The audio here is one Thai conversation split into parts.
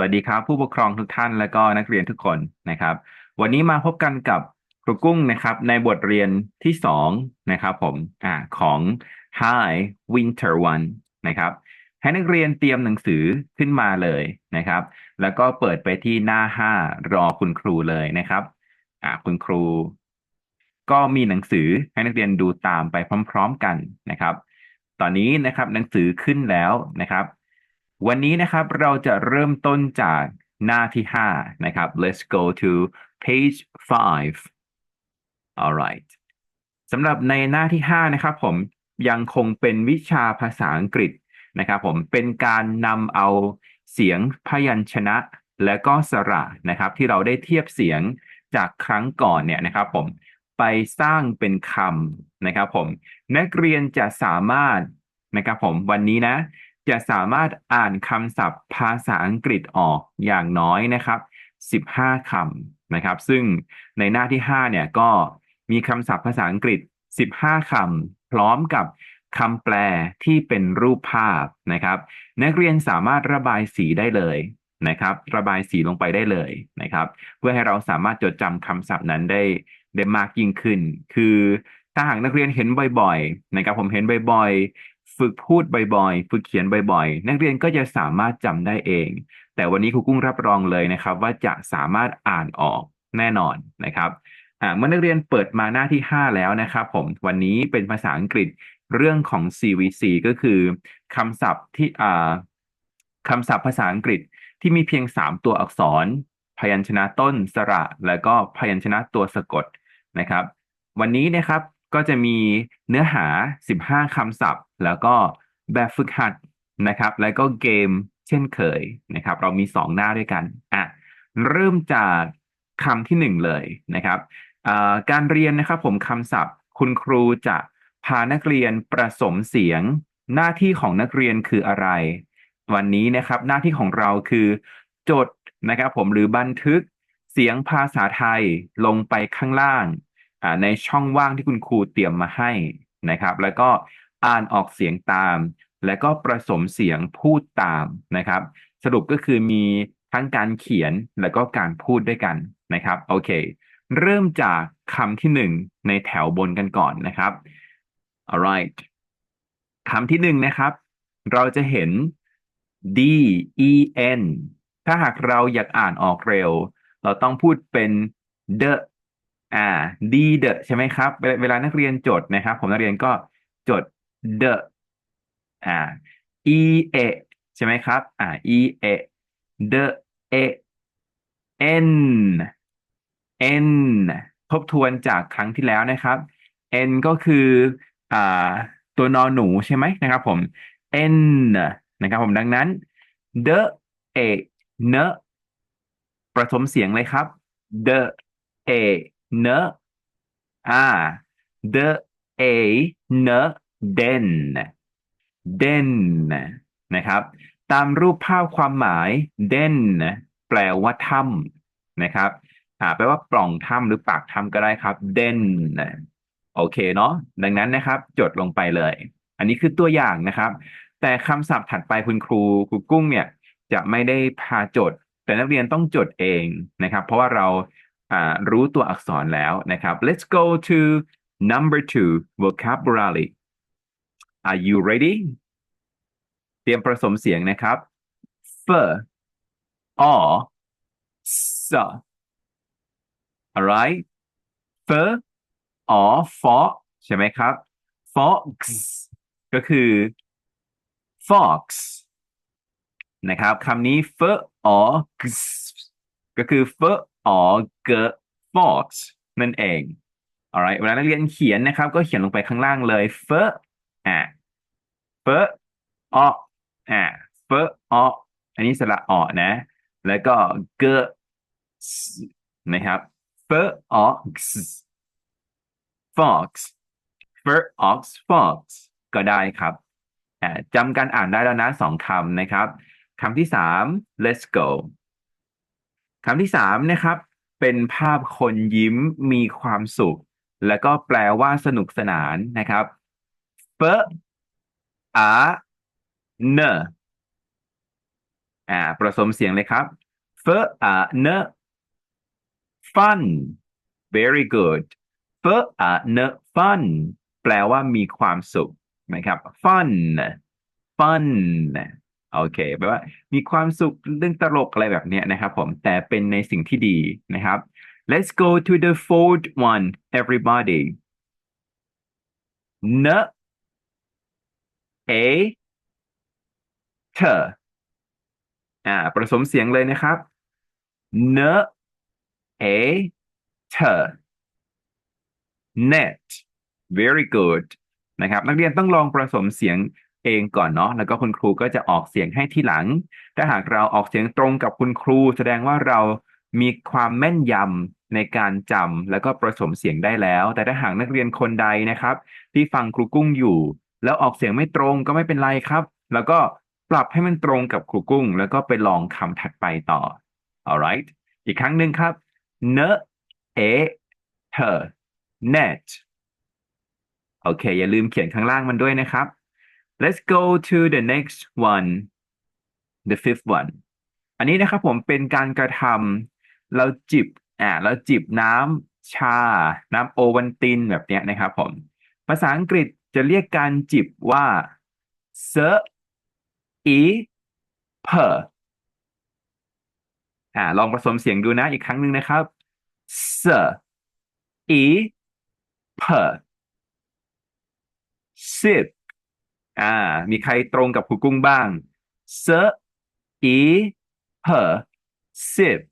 วัสดีครับ ผู้ปกครองทุกท่านและก็นักเรียนทุกคนนะครับ วันนี้มาพบกันกับครูกุ้งนะครับ ในบทเรียนที่สองนะครับ ผมอ่าของ Hi Winter One นะครับ ให้นักเรียนเตรียมหนังสือขึ้นมาเลยนะครับ แล้วก็เปิดไปที่หน้าห้ารอคุณครูเลยนะครับอ่าคุณครู ก็มีหนังสือให้นักเรียนดูตามไปพร้อม ๆ กันนะครับ ตอนนี้นะครับหนังสือขึ้นแล้วนะครับ วันนี้นะครับเราจะเริ่มต้นจากหน้าที่ห้านะครับ let's go to page five alright สำหรับในหน้าที่ห้านะครับผมยังคงเป็นวิชาภาษาอังกฤษนะครับผมเป็นการนำเอาเสียงพยัญชนะและก็สระนะครับ ที่เราได้เทียบเสียงจากครั้งก่อนเนี่ยนะครับผมไปสร้างเป็นคำนะครับผมนักเรียนจะสามารถนะครับผมวันนี้นะ จะสามารถอ่านคำศัพท์ภาษาอังกฤษออกอย่างน้อยนะครับ 15คำนะครับ ซึ่งในหน้าที่ 5 เนี่ยก็มีคำศัพท์ภาษาอังกฤษ 15คำพร้อมกับคำแปลที่เป็นรูปภาพนะครับ นักเรียนสามารถระบายสีได้เลยนะครับ ระบายสีลงไปได้เลยนะครับ เพื่อให้เราสามารถจดจำคำศัพท์นั้นได้ได้มากยิ่งขึ้น คือถ้าหากนักเรียนเห็นบ่อยๆนะครับผมเห็นบ่อยๆ ฝึกพูดบ่อยๆ ฝึกเขียนบ่อยๆ นักเรียนก็จะสามารถจำได้เอง แต่วันนี้ครูกุ้งรับรองเลยนะครับ ว่าจะสามารถอ่านออกแน่นอนนะครับเมื่อนักเรียนเปิดมาหน้าที่ 5 แล้วนะครับ ผมวันนี้เป็นภาษาอังกฤษเรื่องของ CVC ก็คือคำศัพท์ที่คำศัพท์ภาษาอังกฤษที่มีเพียง 3 ตัวอักษร พยัญชนะต้นสระ แล้วก็พยัญชนะตัวสะกดนะครับ วันนี้นะครับ ก็จะมีเนื้อหา 15 คำศัพท์ แล้วก็แบบฝึกหัดนะครับ แล้วก็เกมเช่นเคยนะครับ เรามี 2 หน้าด้วยกันอะเริ่มจากคำที่ 1 เลยนะครับการเรียนนะครับผมคำศัพท์ คุณครูจะพานักเรียนประสมเสียง หน้าที่ของนักเรียนคืออะไร วันนี้นะครับหน้าที่ของเราคือจดนะครับผมหรือบันทึกเสียงภาษาไทยลงไปข้างล่าง ในช่องว่างที่คุณครูเตรียมมาให้นะครับ แล้วก็อ่านออกเสียงตาม แล้วก็ประสมเสียงพูดตามนะครับ สรุปก็คือมีทั้งการเขียนแล้วก็การพูดด้วยกันนะครับโอเค เริ่มจากคำที่หนึ่งในแถวบนกันก่อนนะครับ alright คำที่หนึ่งนะครับ เราจะเห็น D E N ถ้าหากเราอยากอ่านออกเร็ว เราต้องพูดเป็น the อ่า D the ใช่ไหมครับ เวลานักเรียนจดนะครับ ผมนักเรียนก็จด the อ่า E A ใช่ไหมครับ อ่า E A the A N N ทบทวนจากครั้งที่แล้วนะครับ N ก็คืออ่าตัวนอนหนูใช่ไหมนะครับ ผม N นะครับผมดังนั้น the a เนประสมเสียงเลยครับ the a เนอ่า the a เน den den นะครับ ตามรูปภาพความหมาย den แปลว่าถ้ำนะครับอ่าแปลว่าปล่องถ้ำหรือปากถ้ำก็ได้ครับ den โอเคเนาะดังนั้นนะครับ จดลงไปเลย อันนี้คือตัวอย่างนะครับ แต่คำศัพท์ถัดไปคุณครูครูกุ้งเนี่ย จะไม่ได้พาจด แต่นักเรียนต้องจดเองนะครับ เพราะว่าเรา รู้ตัวอักษรแล้วนะครับ let's go to number two vocabulary are you ready เตรียมผสมเสียงนะครับ f o s alright f o f o ใช่ไหมครับ fox ก็คือ fox นะครับคำนี้ f o x ก็คือ f o g fox นั่นเอง alright เวลานักเรียนเขียนนะครับ ก็เขียนลงไปข้างล่างเลย f อะ f o อะ f o อันนี้สระออนะ แล้วก็ g นะครับ f o x fox fox fox ก็ได้ครับจำการอ่านได้แล้วนะสองคำนะครับคำที่สาม let's go คำที่สามนะครับ เป็นภาพคนยิ้มมีความสุข แล้วก็แปลว่าสนุกสนานนะครับ f a n อ่าผสมเสียงเลยครับ f a n fun very good f a n fun แปลว่ามีความสุขนะครับ fun fun โอเคแปลว่ามีความสุขเรื่องตลกอะไรแบบเนี้ยนะครับผมแต่เป็นในสิ่งที่ดีนะครับ let's go to the fourth one everybody n a t อ่าผสมเสียงเลยนะครับ n a t net very good นะครับ นักเรียนต้องลองผสมเสียง เองก่อนเนาะแล้วก็คุณครูก็จะออกเสียงให้ที่หลัง ถ้าหากเราออกเสียงตรงกับคุณครู แสดงว่าเรามีความแม่นยำในการจำแล้วก็ผสมเสียงได้แล้ว แต่ถ้าหากนักเรียนคนใดนะครับ ที่ฟังครูกุ้งอยู่ แล้วออกเสียงไม่ตรงก็ไม่เป็นไรครับ แล้วก็ปรับให้มันตรงกับครูกุ้ง แล้วก็ไปลองคำถัดไปต่อ alright อีกครั้งหนึ่งครับเนเอเธอ net โอเค อย่าลืมเขียนข้างล่างมันด้วยนะครับ let's go to the next one the fifth one อันนี้นะครับผมเป็นการกระทำเราจิบอ่าเราจิบน้ำชา น้ำโอวันตินแบบเนี้ยนะครับผม ภาษาอังกฤษจะเรียกการจิบว่า s e p อ่าลองผสมเสียงดูนะอีกครั้งหนึ่งนะครับ s e p sip อ่า มีใครตรงกับครูกุ้งบ้าง s e p sip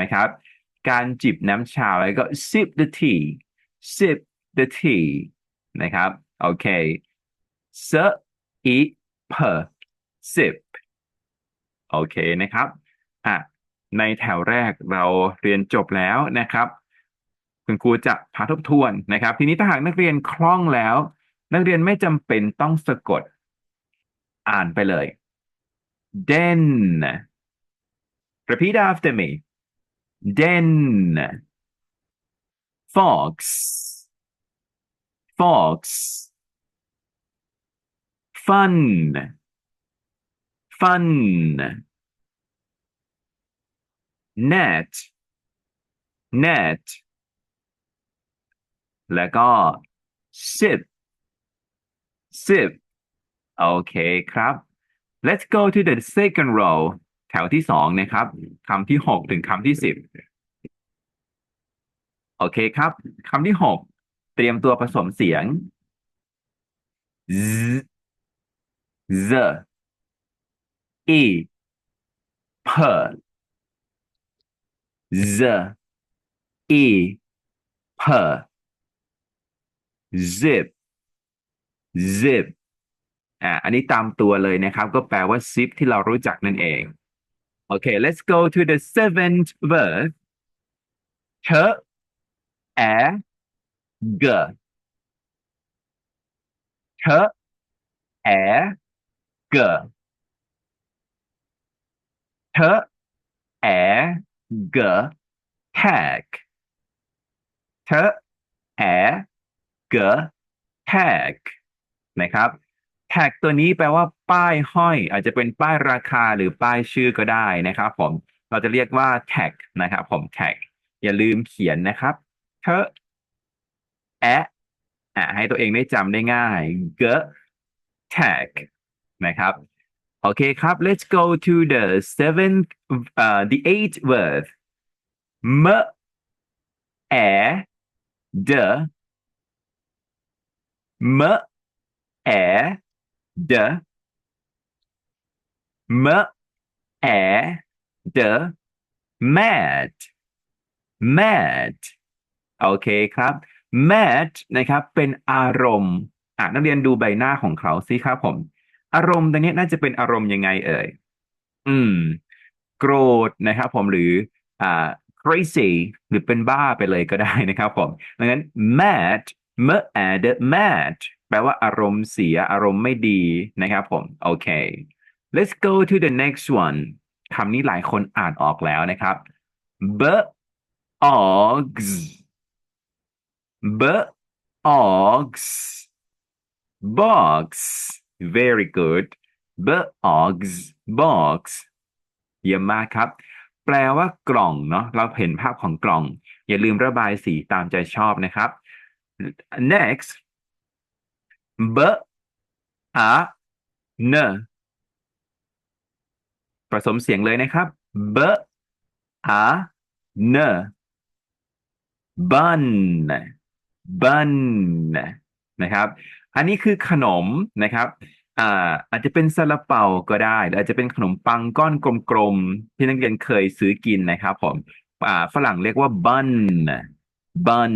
นะครับ การจิบน้ำชาไว้วก็ sip the tea sip the tea นะครับ โอเค s e p sip โอเคนะครับอะในแถวแรกเราเรียนจบแล้วนะครับ คุณครูจะพาทบทวนนะครับ ทีนี้ถ้าหากนักเรียนคล่องแล้ว นักเรียนไม่จำเป็นต้องสะกด อ่านไปเลย den repeat after me den fox fox fun fun net net แล้วก็ sip sip โอเคครับ let's go to the second row แถวที่สองนะครับคำที่หกถึงคำที่สิบโอเคครับคำที่หกเตรียมตัวผสมเสียง z z e p z e p zip zip อ่าอันนี้ตามตัวเลยนะครับ ก็แปลว่า zip ที่เรารู้จักนั่นเองโอเค let's go to the seventh verse เธอแอเกเธอแอเกเธอแอเก tag เธอแอเก tag นะครับ tag ตัวนี้แปลว่าป้ายห้อย อาจจะเป็นป้ายราคาหรือป้ายชื่อก็ได้นะครับ ผมเราจะเรียกว่า tag นะครับ ผม tag อย่าลืมเขียนนะครับเธอแอะอะให้ตัวเองได้จำได้ง่าย g tag นะครับโอเคครับ let's go to the seventh uh the eighth word m e d m e d m e d mad mad โอเคครับ mad นะครับ เป็นอารมณ์อะนักเรียนดูใบหน้าของเขาสิครับผม อารมณ์ตัวนี้น่าจะเป็นอารมณ์ยังไงเอ่ย อืม โกรธนะครับผมหรืออ่า crazy หรือเป็นบ้าไปเลยก็ได้นะครับผมดังนั้น mad mad mad แปลว่าอารมณ์เสียอารมณ์ไม่ดีนะครับผม โอเค let's go to the next one คำนี้หลายคนอ่านออกแล้วนะครับ b ogs b ogs box very good b ogs box เยี่ยมมากครับ แปลว่ากล่องเนาะเราเห็นภาพของกล่อง อย่าลืมระบายสีตามใจชอบนะครับ next b a n ผสมเสียงเลยนะครับ b a n bun bun นะครับ อันนี้คือขนมนะครับอ่าอาจจะเป็นซาลาเปาก็ได้หรืออาจจะเป็นขนมปังก้อนกลมๆที่นักเรียนเคยซื้อกินนะครับผมอ่าฝรั่งเรียกว่า bun bun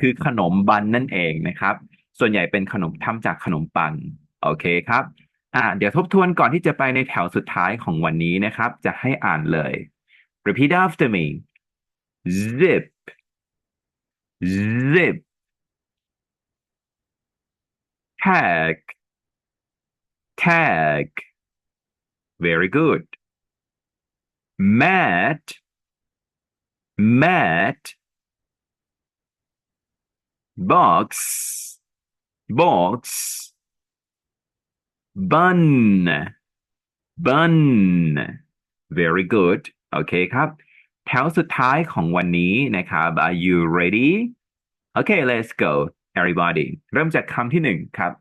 คือขนมบันนั่นเองนะครับ ส่วนใหญ่เป็นขนมทำจากขนมปังโอเคครับอ่าเดี๋ยวทบทวนก่อนที่จะไปในแถวสุดท้ายของวันนี้นะครับ จะให้อ่านเลย repeat after me zip zip tag tag very good mat mat box box bun bun very good โอเคครับ แถวสุดท้ายของวันนี้นะครับ are you ready okay let's go everybody เริ่มจากคำที่หนึ่งครับ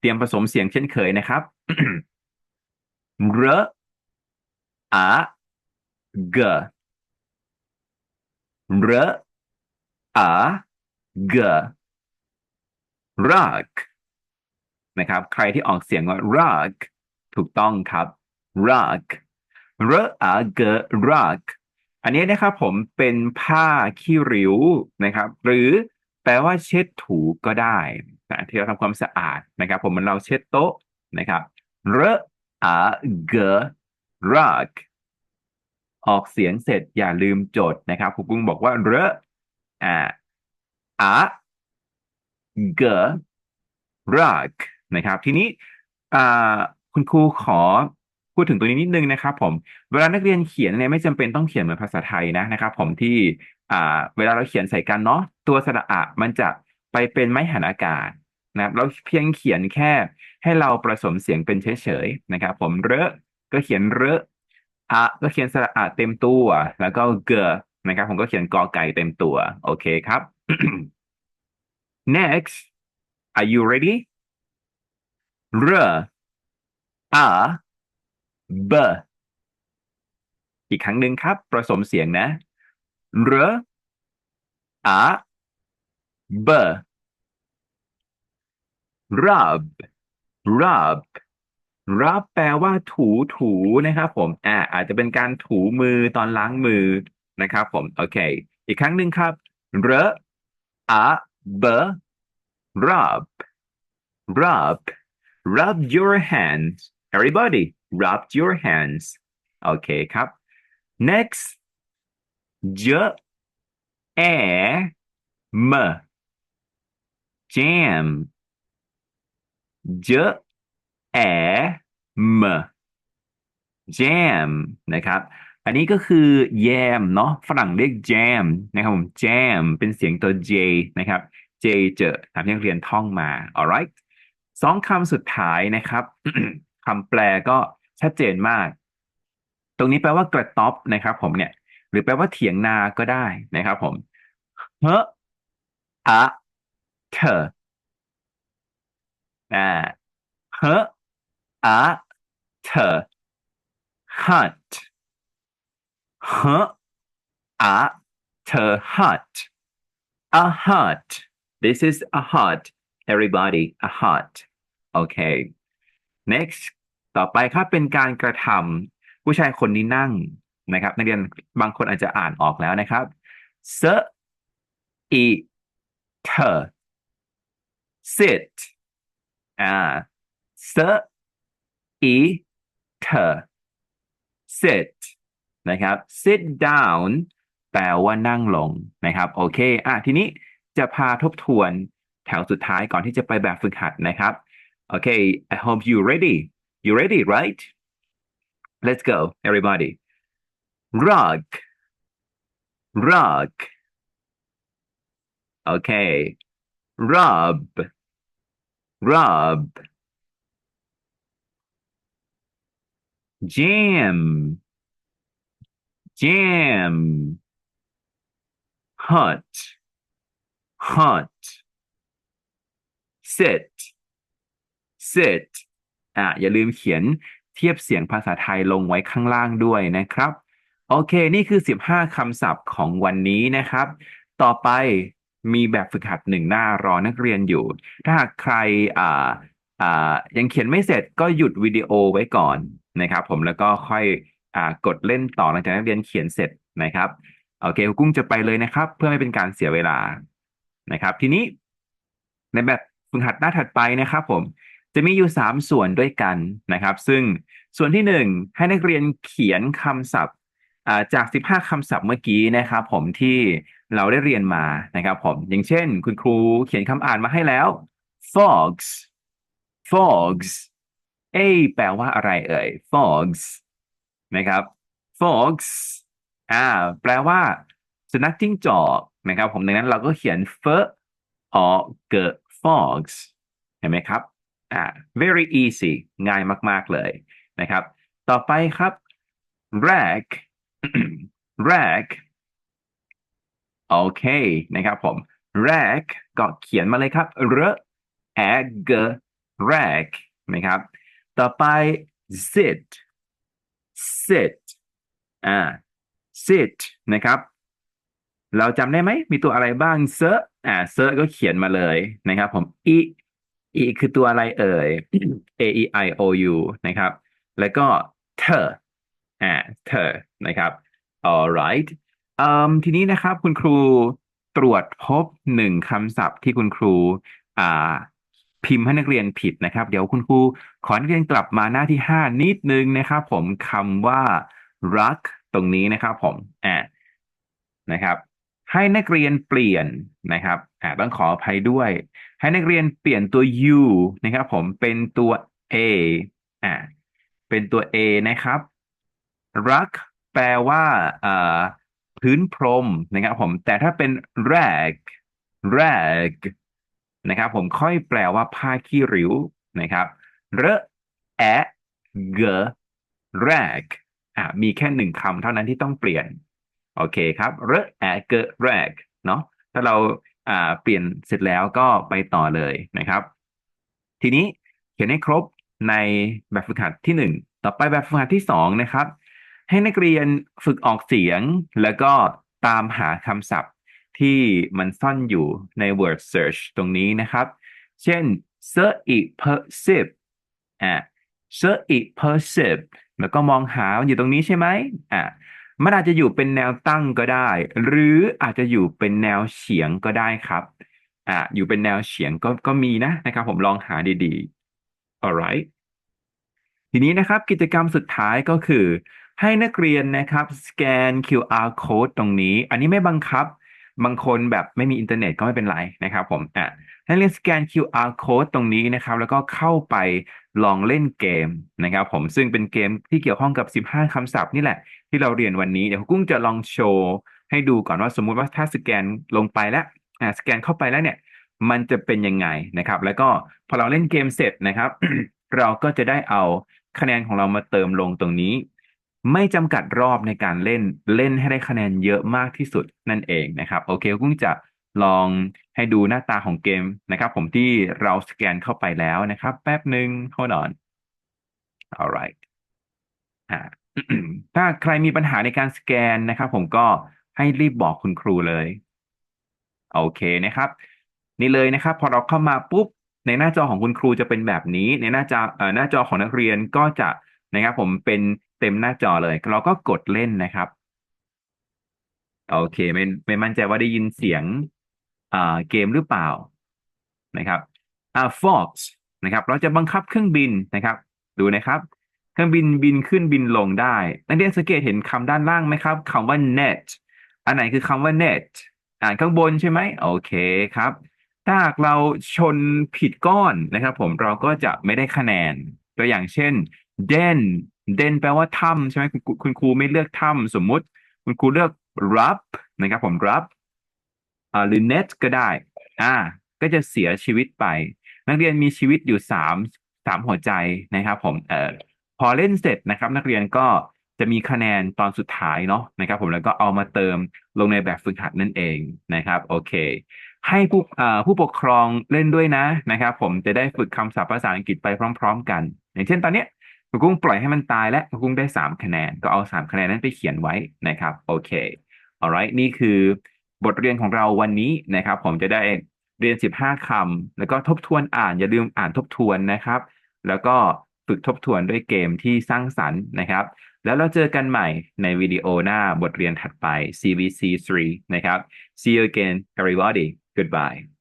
เตรียมผสมเสียงเช่นเคยนะครับ r a g r a g rug นะครับ ใครที่ออกเสียงว่า rug ถูกต้องครับ rug r a g rug อันนี้นะครับผมเป็นผ้าขี้ริ้วนะครับ หรือแปลว่าเช็ดถูก็ได้นะที่เราทำความสะอาดนะครับ ผมมือนเราเช็ดโต๊ะนะครับ r a g rug ออกเสียงเสร็จอย่าลืมจดนะครับครูกุ้งบอกว่า r อ่า a g rug นะครับ ทีนี้คุณครูขอพูดถึงตัวนี้นิดนึงนะครับ ผม เวลานักเรียนเขียนเนี่ยไม่จำเป็นต้องเขียนเหมือนภาษาไทยนะนะครับ ผมที่เวลาเราเขียนใส่กันเนาะตัวสระอะมันจะไปเป็นไม้หันอากาศนะครับเราเพียงเขียนแค่ให้เราผสมเสียงเป็นเฉยๆนะครับ ผมเรอะก็เขียนเรอะอะก็เขียนสระอะเต็มตัว แล้วก็เกอนะครับ ผมก็เขียนกอไก่เต็มตัว โอเคครับ next are you ready เรอะ b อีกครั้งหนึ่งครับผสมเสียงนะ r a b rub rub rub แปลว่าถูถูนะครับผม อ่า อาจจะเป็นการถูมือตอนล้างมือนะครับผม โอเค อีกครั้งหนึ่งครับ r a b rub rub rub your hands everybody rub your hands โอเคครับ next j a m jam j a m jam นะครับ อันนี้ก็คือ yam เนาะฝรั่งเรียก jam นะครับผม jam เป็นเสียงตัว j นะครับ j เจอตามที่นักเรียนท่องมา alright สองคำสุดท้ายนะครับคำแปลก็ชัดเจนมาก ตรงนี้แปลว่ากระต๊อบนะครับ ผมเนี่ย หรือแปลว่าเถียงนาก็ได้นะครับ ผมเฮอะเธออ่าเฮอะเธอ hunt เฮอะเธอ hunt a hut this is a hut everybody a hut okay next ต่อไปครับเป็นการกระทำผู้ชายคนนี้นั่งนะครับนักเรียนบางคนอาจจะอ่านออกแล้วนะครับ s i t sit อ่า s i t sit นะครับ sit down แปลว่านั่งลงนะครับ โอเค อะทีนี้จะพาทบทวนแถวสุดท้ายก่อนที่จะไปแบบฝึกหัดนะครับ โอเค I hope you ready you ready right let's go everybody rug rug okay rub rub jam jam hot hot sit sit อะอย่าลืมเขียนเทียบเสียงภาษาไทยลงไว้ข้างล่างด้วยนะครับ โอเค นี่คือ 15 คำศัพท์ของวันนี้นะครับ ต่อไปมีแบบฝึกหัดหนึ่งหน้ารอนักเรียนอยู่ ถ้าหากใครอ่าอ่ายังเขียนไม่เสร็จก็หยุดวิดีโอไว้ก่อนนะครับ ผมแล้วก็ค่อย กดเล่นต่อหลังจากนักเรียนเขียนเสร็จนะครับโอเคครูกุ้งจะไปเลยนะครับ เพื่อไม่เป็นการเสียเวลานะครับ ทีนี้ในแบบฝึกหัดหน้าถัดไปนะครับ ผมจะมีอยู่ 3 ส่วนด้วยกันนะครับ ซึ่งส่วนที่ 1 ให้นักเรียนเขียนคำศัพท์จาก 15 คำศัพท์เมื่อกี้นะครับ ผมที่เราได้เรียนมานะครับ ผมอย่างเช่น คุณครูเขียนคำอ่านมาให้แล้ว fogs fogs เอ้แปลว่าอะไรเอ่ย fogs นะครับ fogs อ่า แปลว่าสุนัขจิ้งจอกนะครับ ผมดังนั้นเราก็เขียน f o g fogs เห็นไหมครับอ่า very easy ง่ายมาก ๆ เลยนะครับ ต่อไปครับ rag rag โอเคนะครับผม rag ก็เขียนมาเลยครับ r a g rag นะครับ ต่อไป sit sit อ่า sit นะครับ เราจำได้ไหม มีตัวอะไรบ้าง เซอร์อ่า เซอร์ก็เขียนมาเลยนะครับ ผม e e คือตัวอะไรเอ่ย a e i o u นะครับ แล้วก็ เธออ่า เธอ นะครับ alright อืมทีนี้นะครับคุณครูตรวจพบหนึ่งคำศัพท์ที่คุณครูอ่า พิมพ์ให้นักเรียนผิดนะครับ เดี๋ยวคุณครูขอนักเรียนกลับมาหน้าที่ห้านิดนึงนะครับ ผมคำว่ารักตรงนี้นะครับ ผมอ่านะครับ ให้นักเรียนเปลี่ยนนะครับอ่าต้องขออภัยด้วย ให้นักเรียนเปลี่ยนตัว u นะครับ ผมเป็นตัว a อ่าเป็นตัว a นะครับ รักแปลว่าอ่าพื้นพรมนะครับ ผม แต่ถ้าเป็น rag rag นะครับ ผมค่อยแปลว่าผ้าขี้ริ้วนะครับเรแอะเก rag อ่ามีแค่หนึ่งคำเท่านั้นที่ต้องเปลี่ยน โอเคครับเรแอะเก rag เนาะถ้าเราอ่าเปลี่ยนเสร็จแล้วก็ไปต่อเลยนะครับ ทีนี้เขียนให้ครบในแบบฝึกหัดที่หนึ่งต่อไปแบบฝึกหัดที่สองนะครับ ให้นักเรียนฝึกออกเสียงแล้วก็ตามหาคำศัพท์ ที่มันซ่อนอยู่ใน word search ตรงนี้นะครับ เช่น search perceive อ่า search perceive แล้วก็มองหาอยู่ตรงนี้ใช่ไหมอ่ามันอาจจะอยู่เป็นแนวตั้งก็ได้ หรืออาจจะอยู่เป็นแนวเฉียงก็ได้ครับอ่าอยู่เป็นแนวเฉียงก็ก็มีนะนะครับผมลองหาดีๆ alright ทีนี้นะครับกิจกรรมสุดท้ายก็คือ ให้นักเรียนนะครับสแกน QR code ตรงนี้ อันนี้ไม่บังคับ บางคนแบบไม่มีอินเทอร์เน็ตก็ไม่เป็นไรนะครับผมอะให้เรียนสแกน QR code ตรงนี้นะครับ แล้วก็เข้าไปลองเล่นเกมนะครับผมซึ่งเป็นเกมที่เกี่ยวข้องกับ 15คำศัพท์นี่แหละ ที่เราเรียนวันนี้เดี๋ยวกุ้งจะลองโชว์ให้ดูก่อนว่าสมมุติว่าถ้าสแกนลงไปแล้วอ่าสแกนเข้าไปแล้วเนี่ยมันจะเป็นยังไงนะครับ แล้วก็พอเราเล่นเกมเสร็จนะครับ เราก็จะได้เอาคะแนนของเรามาเติมลงตรงนี้ ไม่จำกัดรอบในการเล่นเล่นให้ได้คะแนนเยอะมากที่สุดนั่นเองนะครับ โอเคกุ้งจะลองให้ดูหน้าตาของเกมนะครับ ผมที่เราสแกนเข้าไปแล้วนะครับ แป๊บหนึ่ง hold on alright ถ้าใครมีปัญหาในการสแกนนะครับ ผมก็ให้รีบบอกคุณครูเลย โอเคนะครับ นี่เลยนะครับ พอเราเข้ามาปุ๊บ ในหน้าจอของคุณครูจะเป็นแบบนี้ ในหน้าจอหน้าจอของนักเรียนก็จะนะครับ ผมเป็น ต็มหน้าจอเลย เราก็กดเล่นนะครับ โอเคไม่ไม่มั่นใจว่าได้ยินเสียงอ่าเกมหรือเปล่านะครับอ่า Fox นะครับ เราจะบังคับเครื่องบินนะครับ ดูนะครับ เครื่องบินบินขึ้นบินลงได้ นักเรียนสังเกตเห็นคำด้านล่างไหมครับคำว่า net อันไหนคือคำว่า net อ่านข้างบนใช่ไหมโอเคครับ ถ้าหากเราชนผิดก้อนนะครับ ผมเราก็จะไม่ได้คะแนน ตัวอย่างเช่น den den แปลว่าถ้ำใช่ไหมคุณครูคุณครูไม่เลือกถ้ำสมมุติ คุณครูเลือก rub นะครับ ผม rub อ่าหรือ net ก็ได้ อ่า ก็จะเสียชีวิตไป นักเรียนมีชีวิตอยู่สามสามหัวใจนะครับ ผมเอ่อพอเล่นเสร็จนะครับ นักเรียนก็จะมีคะแนนตอนสุดท้ายเนาะนะครับ ผมแล้วก็เอามาเติมลงในแบบฝึกหัดนั่นเองนะครับ โอเค ให้ผู้ผู้ปกครองเล่นด้วยนะนะครับ ผมจะได้ฝึกคำศัพท์ภาษาอังกฤษไปพร้อม ๆ กัน อย่างเช่นตอนเนี้ย ครูกุ้งปล่อยให้มันตายและครูกุ้งได้สามคะแนน ก็เอาสามคะแนนนั้นไปเขียนไว้นะครับโอเค alright นี่คือบทเรียนของเราวันนี้นะครับ ผมจะได้เรียน 15คำแล้วก็ทบทวนอ่านอย่าลืมอ่านทบทวนนะครับ แล้วก็ฝึกทบทวนด้วยเกมที่สร้างสรรค์นะครับ แล้วเราเจอกันใหม่ในวิดีโอหน้าบทเรียนถัดไป CVC 3 นะครับ See you again everybody goodbye